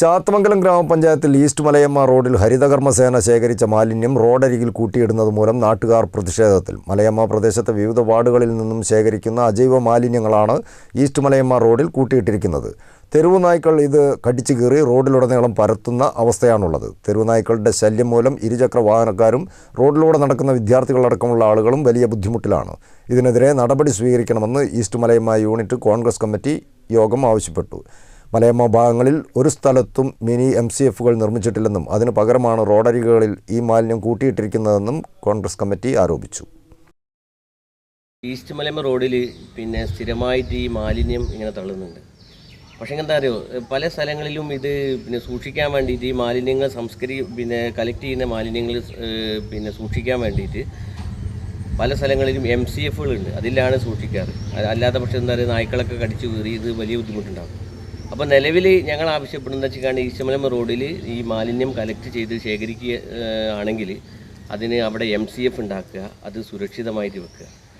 ചാത്തമംഗലം ഗ്രാമപഞ്ചായത്തിൽ ഈസ്റ്റ് മലയമ്മ റോഡിൽ ഹരിതകർമ്മസേന ശേഖരിച്ച മാലിന്യം റോഡരികിൽ കൂട്ടിയിടുന്നത് മൂലം നാട്ടുകാർ പ്രതിഷേധത്തിൽ. മലയമ്മ പ്രദേശത്തെ വിവിധ വാർഡുകളിൽ നിന്നും ശേഖരിക്കുന്ന അജൈവ മാലിന്യങ്ങളാണ് ഈസ്റ്റ് മലയമ്മ റോഡിൽ കൂട്ടിയിട്ടിരിക്കുന്നത്. തെരുവു നായ്ക്കൾ ഇത് കടിച്ചു കീറി റോഡിലുടനീളം പരത്തുന്ന അവസ്ഥയാണുള്ളത്. തെരുവു നായ്ക്കളുടെ ശല്യം മൂലം ഇരുചക്ര വാഹനക്കാരും റോഡിലൂടെ നടക്കുന്ന വിദ്യാർത്ഥികളടക്കമുള്ള ആളുകളും വലിയ ബുദ്ധിമുട്ടിലാണ്. ഇതിനെതിരെ നടപടി സ്വീകരിക്കണമെന്ന് east Malayamma unit Congress committee യോഗം ആവശ്യപ്പെട്ടു. മലയമ്മ ഭാഗങ്ങളിൽ ഒരു സ്ഥലത്തും മിനി എം സി എഫുകൾ നിർമ്മിച്ചിട്ടില്ലെന്നും അതിനു പകരമാണ് റോഡരികളിൽ ഈ മാലിന്യം കൂട്ടിയിട്ടിരിക്കുന്നതെന്നും കോൺഗ്രസ് കമ്മിറ്റി ആരോപിച്ചു. ഈസ്റ്റ് മലയമ്മ റോഡിൽ പിന്നെ സ്ഥിരമായിട്ട് ഈ മാലിന്യം ഇങ്ങനെ തള്ളുന്നുണ്ട്. പക്ഷേ എന്താ അറിയോ പല സ്ഥലങ്ങളിലും ഇത് പിന്നെ സൂക്ഷിക്കാൻ വേണ്ടിയിട്ട് ഈ മാലിന്യങ്ങൾ സംസ്കരി പിന്നെ കളക്ട് ചെയ്യുന്ന മാലിന്യങ്ങൾ പിന്നെ സൂക്ഷിക്കാൻ വേണ്ടിയിട്ട് പല സ്ഥലങ്ങളിലും എം സി എഫുകളുണ്ട് അതിലാണ് സൂക്ഷിക്കാറ്. അല്ലാത്ത പക്ഷേ എന്താ പറയുക നായ്ക്കളൊക്കെ കടിച്ചു കീറി ഇത് വലിയ ബുദ്ധിമുട്ടുണ്ടാകും അപ്പോൾ നിലവിൽ ഞങ്ങൾ ആവശ്യപ്പെടുന്നത് വെച്ചാൽ ഈശമലം റോഡിൽ ഈ മാലിന്യം കലക്ട് ചെയ്ത് ശേഖരിക്കുക ആണെങ്കിൽ അതിന് അവിടെ എം സി എഫ് ഉണ്ടാക്കുക അത് സുരക്ഷിതമായിട്ട് വെക്കുക.